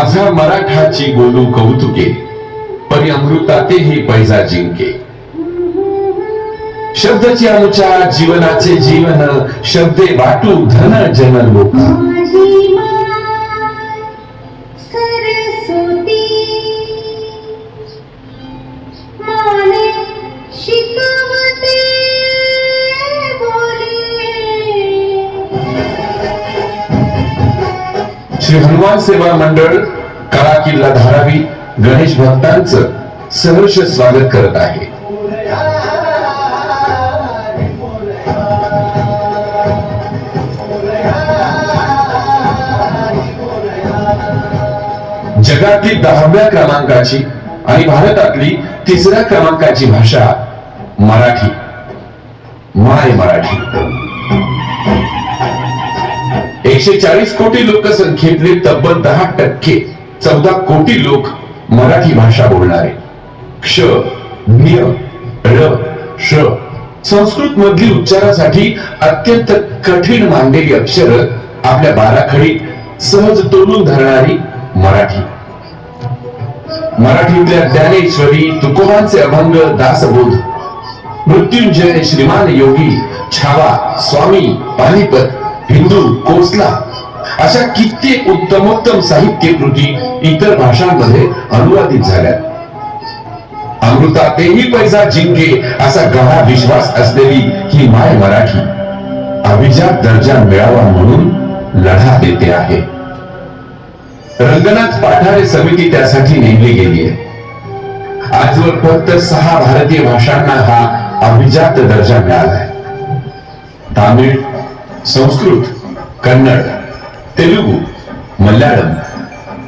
माझा मराठाची बोलू कौतुके परी अमृताते ही पैजा जिंके. शब्दची अनुचार जीवनाचे जीवन शब्दे वाटू धन जन लोक. श्री हनुमान सेवा मंडळ काळा किल्ला धारावी गणेश भक्तांचं सहर्ष स्वागत करत आहे. जगातली दहाव्या क्रमांकाची आणि भारतातली तिसऱ्या क्रमांकाची भाषा मराठी. माय मराठी. एकशे चाळीस कोटी लोकसंख्येतले तब्बल दहा टक्के चौदा कोटी लोक मराठी भाषा बोलणारे. क्ष ज्ञ र श. संस्कृत मधली उच्चारासाठी अत्यंत कठीण मानलेली अक्षर आपल्या बाराखडी सहज तोडून धरणारी मराठी. मराठीतल्या ज्ञानेश्वरी तुकोबांचे अभंग दासबोध. मृत्युंजय श्रीमान योगी छावा स्वामी पानिपत. हिंदू कोसला अशा कित्येक उत्तमोत्तम साहित्य कृती इतर भाषांमध्ये अनुवादित झाल्या. अमृता तेही पैसा जिंके असा गळा विश्वास असलेली ही माय मराठी अभिजात दर्जा मिळावा म्हणून लढा देते आहे. रंगनाथ पाठारे समिती त्यासाठी नेमली गेली आहे. आजवर फक्त सहा भारतीय भाषांना हा अभिजात दर्जा मिळाला आहे. तामिळ संस्कृत कन्नड तेलुगू मल्याळम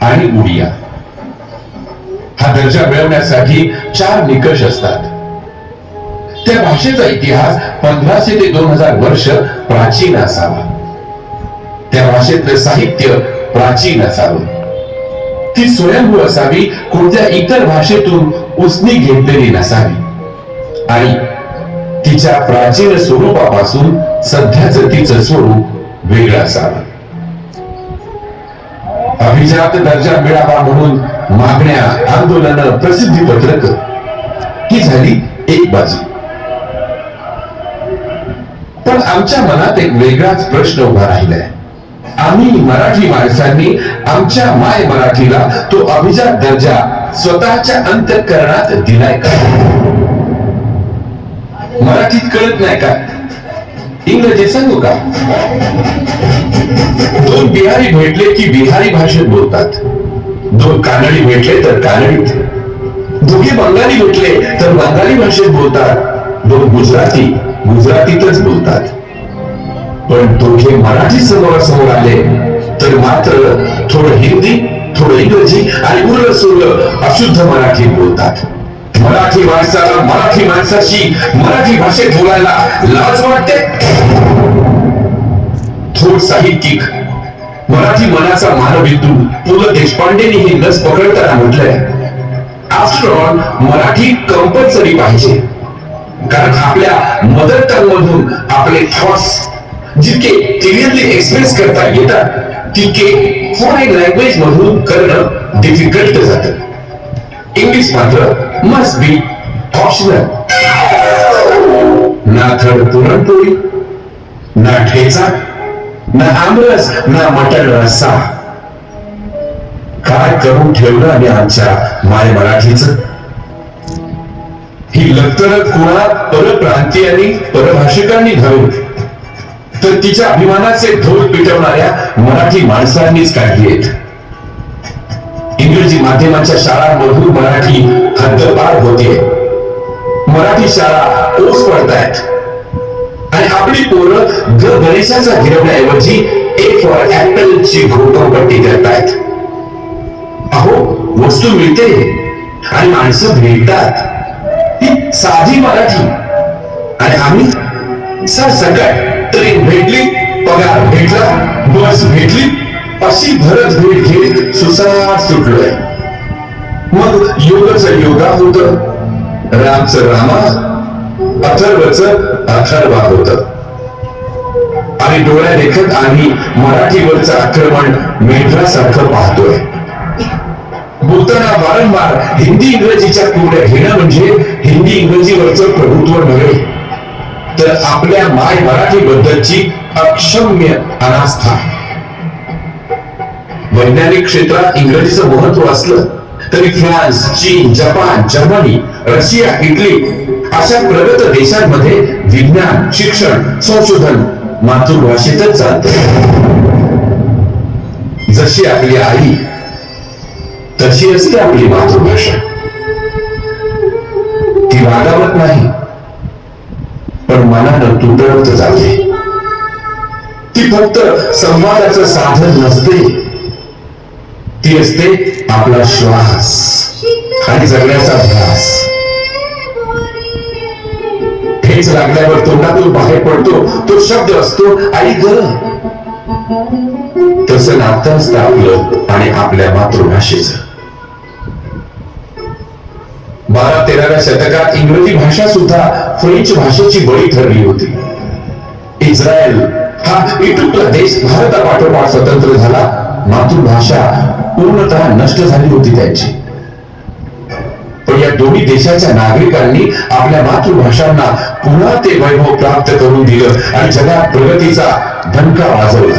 आणि उडिया. हा दर्जा मिळवण्यासाठी चार निकष असतात. त्या भाषेचा इतिहास पंधराशे ते दोन हजार वर्ष प्राचीन असावा. त्या भाषेतलं साहित्य प्राचीन असावं. ती स्वयंभू असावी कोणत्या इतर भाषेतून उसनी घेतलेली नसावी. आणि तिच्या प्राचीन स्वरूपापासून सध्याचं तिचं स्वरूप वेगळं असावं. अभिजात दर्जा मिळावा म्हणून मागण्या आंदोलन प्रसिद्धी पत्रक ही झाली एक बाजू. पण आमच्या मनात एक वेगळाच प्रश्न उभा राहिलाय. आम्ही मराठी माणसांनी आमच्या माय मराठीला तो अभिजात दर्जा स्वतःच्या अंतकरणात दिलाय का? मराठीत कळत नाही का? इंग्रजी सांगू का? दोन बिहारी भेटले की बिहारी भाषेत बोलतात. दोन कानडी भेटले तर कानडीत दोघे बंगाली भेटले तर बंगाली भाषेत बोलतात. दोन गुजराती गुजरातीतच बोलतात. पण दोघे मराठी समोरासमोर आले तर मात्र थोडं हिंदी थोडं इंग्रजी आणि उरलं सुरलं अशुद्ध मराठी बोलतात. मराठी माणसाला मराठी माणसाशी मराठी भाषेत बोलायला लाज वाटते? थोर साहित्यिक मराठी मनाचा मानबिंदू पु ल देशपांडेनी ही लस पकडताना म्हटलंय. आफ्टर ऑल मराठी कंपल्सरी पाहिजे. कारण आपल्या मदर टंग मधून आपले थॉट्स जितके क्लिअरली एक्सप्रेस करता येतात तितके फॉरेन लँग्वेज मधून करणं डिफिकल्ट जातं. इंग्लिश मात्र मस्ट बी ऑप्शनल ना थड पुरणपोळी ना ठेचा ना आमरस ना मटण रस्सा. काय करून ठेवलं आणि आमच्या माय मराठीच? ही लक्तर कुणा परप्रांतीयांनी परभाषिकांनी धरून तर तिच्या अभिमानाचे ढोल पिटवणाऱ्या मराठी माणसांनीच काढली आहेत. इंग्रजी माध्यमाच्या शाळांमधून मराठी हद्दपार होते. मराठी शाळा ओस पडतायत. आणि आपली पोरं ग गणेशाचा गिरवण्याऐवजी एक फॉर ऍपलची घोटोपट्टी करतायत. अहो वस्तू मिळते आणि माणसं भेटतात. ही साधी मराठी. आणि आम्ही सर सकट तरी भेटली पगार भेटला बस भेटली अशी भरत भेट घेत सुसाट सुटलोय मग योगच योगा होत. रामच रामा अथर्वच अथर्वा होत. आणि डोळ्या देखत आम्ही मराठीवरचं आक्रमण मेघासारखं पाहतोय. बोलताना वारंवार हिंदी इंग्रजीच्या कोड्या घेणं म्हणजे हिंदी इंग्रजीवरचं प्रभुत्व नव्हे तर आपल्या माय मराठी बद्दलची अक्षम्य अनास्था. वैज्ञानिक क्षेत्रात इंग्रजीचं महत्त्व असलं तरी फ्रान्स चीन जपान जर्मनी रशिया इटली अशा प्रगत देशांमध्ये विज्ञान शिक्षण संशोधन मातृभाषेतच चालतं. जशी आपली आई तशी असते आपली मातृभाषा. ती वागावत नाही पण मनानं तुटवत जाते. ती फक्त संवादाचं साधन नसते. ती असते आपला श्वास. आणि जगण्याचा ध्यास. ठेच लागल्यावर तोंडातून बाहेर पडतो तो शब्द असतो आई ग. तस नातं असतं आपलं आणि आपल्या मातृभाषेचं. बारा तेराव्या शतकात इंग्रजी भाषा सुद्धा फ्रेंच भाषेची बळी ठरली होती. इस्रायल हा इटू देश भारतापाठोपाठ स्वतंत्र झाला. मातृभाषा पूर्णतः नष्ट झाली होती त्यांची. पण या दोन्ही देशाच्या नागरिकांनी आपल्या मातृभाषांना पुन्हा ते वैभव प्राप्त करून दिलं आणि जगात प्रगतीचा धनका वाजवला.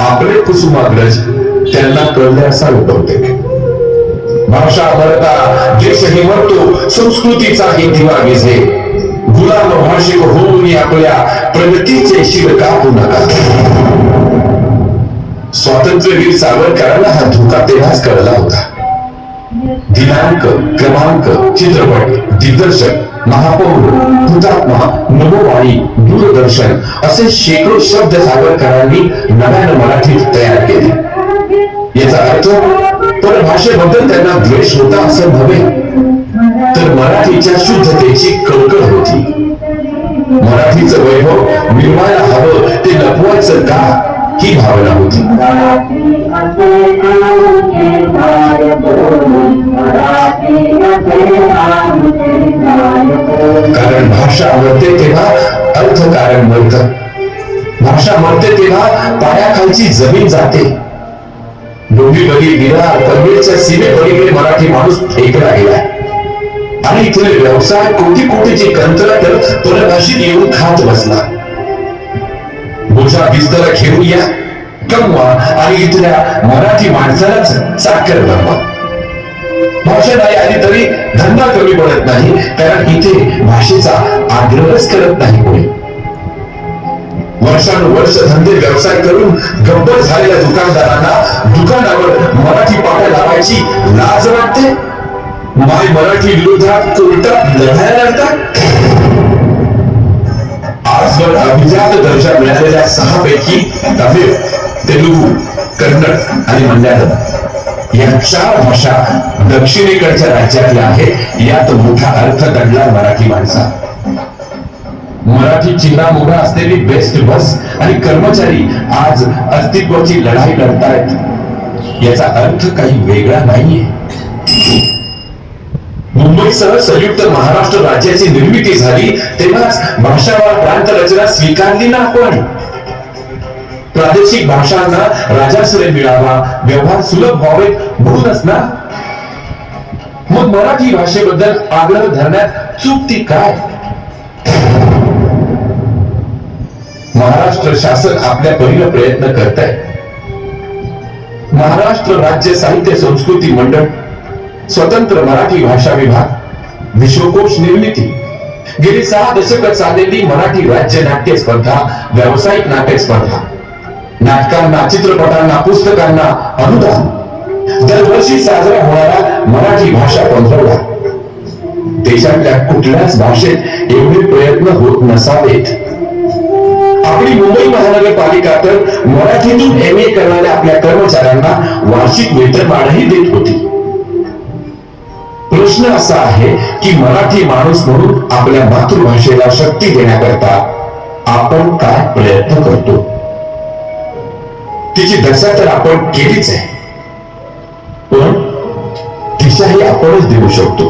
आपले कुसुमाग्रज त्यांना कळले असा बहुतेक भाषा मरता देशही मरतो संस्कृतीचाही दिवा विझे गुलाम भाषिक होऊन आपल्या प्रगतीचे शिर कापू नका. स्वातंत्र्यवीर सावरकरांना हा धोका तेव्हाच कळला होता. दिनांक क्रमांक चित्रपट दिग्दर्शक महापौर हुतात्मा नवोवाणी दूरदर्शन असे शेकडो शब्द सावरकरांनी नव्यानं मराठीत तयार केले. याचा अर्थ परभाषेबद्दल त्यांना द्वेष होता असं नव्हे. मराठीच्या शुद्धतेची कळकळ होती. मराठीचं वैभव मिळवायला हवं ते लपवायचं का ही भावना होती. कारण भाषा मरते तेव्हा अर्थ कारण मरत भाषा मरते तेव्हा पायाखालची जमीन जाते. डोंबिवली विरार पनवेलच्या सीमेपलीकडे मराठी माणूस फेकला गेलाय. आणि इथले व्यवसाय कोटी कोटीचे कंत्राटर परभाषेत येऊन खात बसला. बोजा बिस्तरा खेळू या. कमवा आणि इथल्या मराठी माणसालाच चाकर बनवा भाषा नाही आली तरी धंदा कमी पडत नाही कारण इथे भाषेचा आग्रहच करत नाही कोणी. वर्षानुवर्ष धंदे व्यवसाय करून गब्बर झालेल्या दुकानदारांना दुकानावर मराठी पाट्या लावायची लाज वाटते? माय मराठी विरोधात कोर्टात लढायला लागतात आजवर अभिजात दर्जा मिळालेल्या सहा पैकी तमिळ तेलुगू कन्नड आणि मल्याळम या चार भाषा दक्षिणेकडच्या राज्यातल्या आहेत. यात मोठा अर्थ दडला मराठी माणसा. मराठी चिन्हा मोठा असलेली बेस्ट बस आणि कर्मचारी आज अस्तित्वाची लढाई लढतायत. याचा अर्थ काही वेगळा नाहीये. मुंबईसह संयुक्त महाराष्ट्र राज्याची निर्मिती झाली तेव्हाच भाषावार प्रांत रचना स्वीकारली ना आपण. प्रादेशिक भाषांना राजाश्रय मिळावा व्यवहार सुलभ व्हावेत म्हणूनच ना? मग मराठी भाषेबद्दल आग्रह धरण्यात चूक ती काय? महाराष्ट्र शासन आपल्या पहिलं प्रयत्न करत आहे महाराष्ट्र राज्य साहित्य संस्कृती मंडळ स्वतंत्र मराठी भाषा विभाग विश्वकोश निर्मिती गेली सहा दशक चाललेली मराठी राज्य नाट्य स्पर्धा व्यावसायिक नाट्य स्पर्धा. नाटकांना चित्रपटांना पुस्तकांना अनुदान. दरवर्षी साजरा होणारा मराठी भाषा पंधरवडा. देशातल्या कुठल्याच भाषेत एवढे प्रयत्न होत नसावेत. आपली मुंबई महानगरपालिका तर मराठीतून एम ए करणाऱ्या आपल्या कर्मचाऱ्यांना वार्षिक वेतनवाढही देत होती. प्रश्न असा आहे की मराठी माणूस म्हणून आपल्या मातृभाषेला शक्ती देण्याकरता आपण काय प्रयत्न करतो? तिची दशा तर आपण केलीच आहे. पण दिशाही आपणच देऊ शकतो.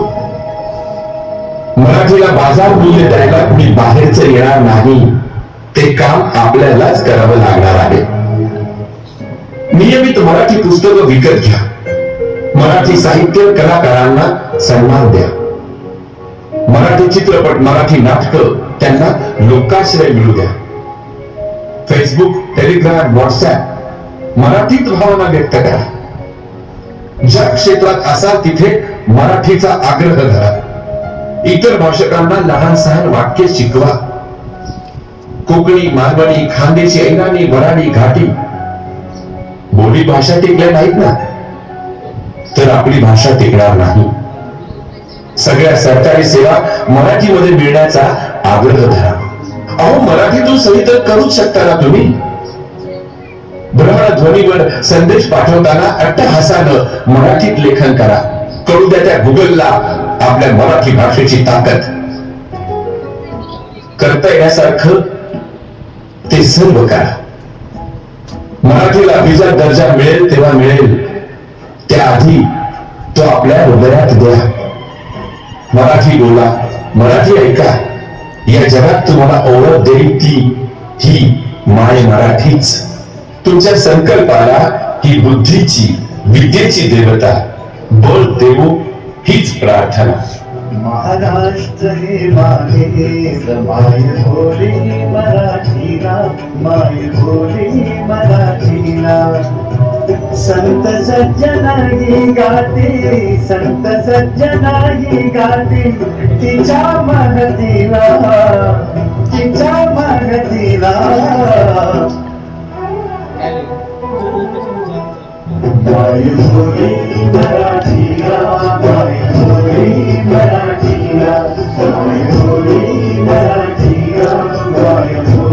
मराठीला बाजार मूल्य द्यायला कुणी बाहेरच येणार नाही ते काम आपल्यालाच करावं लागणार आहे. नियमित मराठी पुस्तकं विकत घ्या. मराठी साहित्य कलाकारांना सन्मान द्या. मराठी चित्रपट मराठी नाटकं त्यांना लोकाश्रय मिळू द्या. फेसबुक टेलिग्राम व्हॉट्सअप मराठीत भावना व्यक्त करा. ज्या क्षेत्रात असाल तिथे मराठीचा आग्रह धरा. इतर भाषकांना लहान सहान वाक्य शिकवा. कोकणी मालवणी खानदेशी ऐराणी वराडी घाटी. बोली भाषा टिकल्या नाहीत ना? तर आपली भाषा टिकणार नाही. सगळ्या सरकारी सेवा मराठीमध्ये मिळण्याचा आग्रह धरा. अहो मराठीतून सही तर करूच शकता ना तुम्ही? भ्रमणध्वनीवर संदेश पाठवताना अट्टहासानं मराठीत लेखन करा. कळू द्या त्या गुगलला आपल्या मराठी भाषेची ताकद. करता येण्यासारखं ते सर्व करा. मराठीला अभिजात दर्जा मिळेल तेव्हा मिळेल. त्याआधी तो आपल्या हृदयात द्या मराठी बोला मराठी ऐका. या जगात तुम्हाला ओळख देईल ती ही माय मराठीच. तुमच्या संकल्पाला ही बुद्धीची विद्येची देवता बळ देऊ हीच प्रार्थना. महाराष्ट्र हे माहेर माय भोली मराठीला माय भोली मराठीला. संत सज्जनाही गाते संत सज्जनाही गाते तिच्या महतीला तिच्या महतीला माय भोली मराठीला माय भोली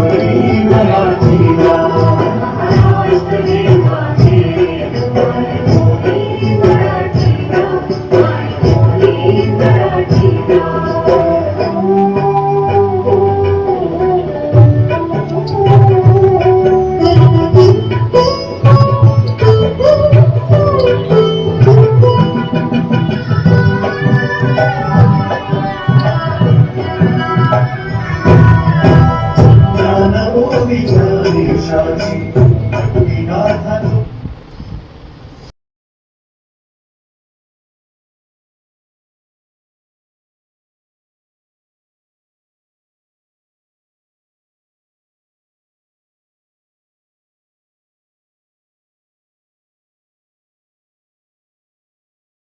আমি জানি সাজিতে